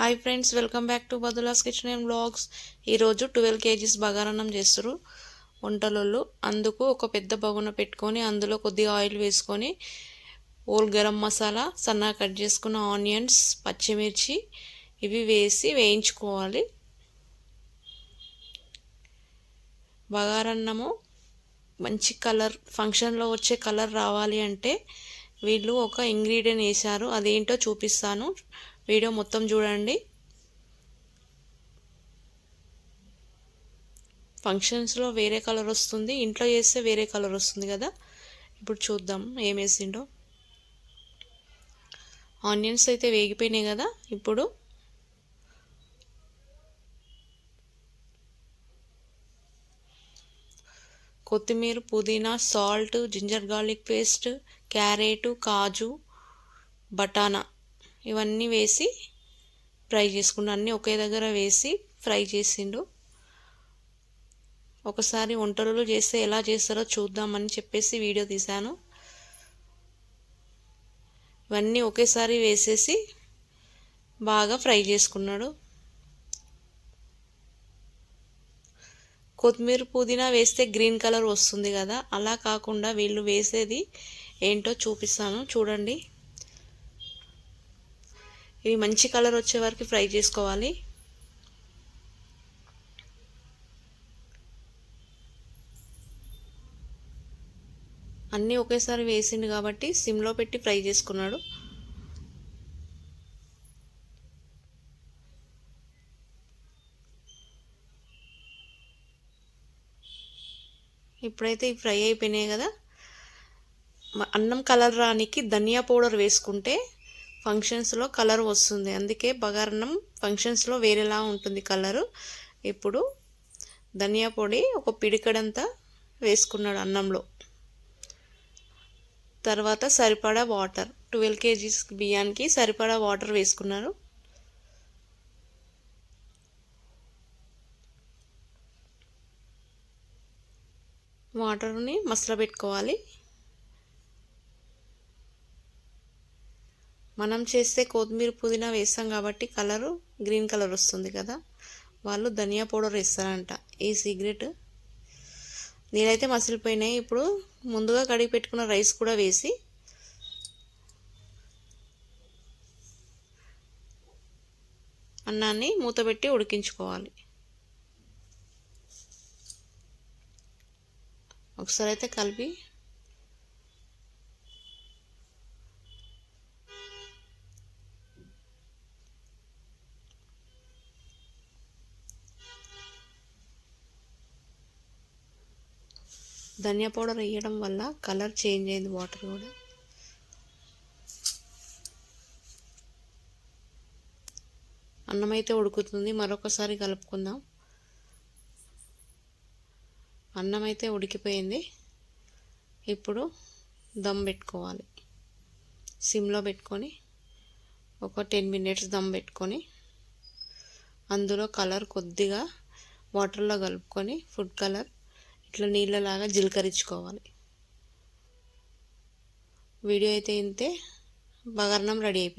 Hi friends welcome back to బదులాస్ kitchen and blogs ఈరోజు twelve kgs బగారన్నం చేస్తారు వంటలలో అందుకు ఒక పెద్ద బగున పెట్టుకొని అందులో కొద్దిగా ఆయిల్ వేసుకొని ఓల్ గరం మసాలా సన్నగా కట్ చేసుకున్న ఆనియన్స్ పచ్చిమిర్చి ఇవి వేసి వేయించుకోవాలి. బగారన్నము మంచి కలర్ ఫంక్షన్లో వచ్చే కలర్ రావాలి అంటే వీళ్ళు ఒక ఇంగ్రీడియంట్ వేశారు. అదేంటో చూపిస్తాను. వీడియో మొత్తం చూడండి. ఫంక్షన్స్లో వేరే కలర్ వస్తుంది. ఇంట్లో చేస్తే వేరే కలర్ వస్తుంది కదా. ఇప్పుడు చూద్దాం ఏం వేసిండో. ఆనియన్స్ అయితే వేగిపోయినాయి కదా ఇప్పుడు. కొత్తిమీర పుదీనా salt ginger garlic paste carrot కాజు బటానా ఇవన్నీ వేసి ఫ్రై చేసుకుండు అన్నీ ఒకే దగ్గర వేసి ఫ్రై చేసిండు. ఒకసారి వంటలు చేస్తే ఎలా చేస్తారో చూద్దామని చెప్పేసి వీడియో తీశాను. ఇవన్నీ ఒకేసారి వేసేసి బాగా ఫ్రై చేసుకున్నాడు. కొత్తిమీర పుదీనా వేస్తే గ్రీన్ కలర్ వస్తుంది కదా అలా కాకుండా వీళ్ళు వేసేది ఏంటో చూపిస్తాను. చూడండి. ఇవి మంచి కలర్ వచ్చే వరకు ఫ్రై చేసుకోవాలి. అన్నీ ఒకేసారి వేసిండు కాబట్టి సిమ్లో పెట్టి ఫ్రై చేసుకున్నాడు. ఇప్పుడైతే ఇవి ఫ్రై అయిపోయినాయి కదా. అన్నం కలర్ రానికి ధనియా పౌడర్ వేసుకుంటే ఫంక్షన్స్లో కలర్ వస్తుంది. అందుకే బగారన్నం ఫంక్షన్స్లో వేరేలా ఉంటుంది కలరు ఇప్పుడు ధనియా పొడి ఒక పిడికడంతా వేసుకున్నాడు అన్నంలో. తర్వాత సరిపడా వాటర్ ట్వెల్వ్ కేజీస్ బియ్యానికి సరిపడా వాటర్ వేసుకున్నారు. వాటర్ని మసల మనం చేస్తే కొత్తిమీర పుదీనా వేస్తాం కాబట్టి కలరు గ్రీన్ కలర్ వస్తుంది కదా. వాళ్ళు ధనియా పౌడర్ వేస్తారంట. ఈ సిగరెట్ నీళ్ళైతే మసిలిపోయినాయి. ఇప్పుడు ముందుగా కడిగి పెట్టుకున్న రైస్ కూడా వేసి అన్నాన్ని మూతపెట్టి ఉడికించుకోవాలి. ఒకసారి అయితే కలిపి ధనియా పౌడర్ వేయడం వల్ల కలర్ చేంజ్ అయింది వాటర్ కూడా. అన్నం అయితే ఉడుకుతుంది మరొకసారి కలుపుకుందాం. అన్నం అయితే ఉడికిపోయింది. ఇప్పుడు దమ్ పెట్టుకోవాలి. సిమ్లో పెట్టుకొని ఒక టెన్ మినిట్స్ దమ్ పెట్టుకొని అందులో కలర్ కొద్దిగా వాటర్లో కలుపుకొని ఫుడ్ కలర్ ఇట్లా నీళ్ళలాగా జీలకరించుకోవాలి. వీడియో అయితే ఇంతే. బగర్నం రెడీ అయిపోయింది.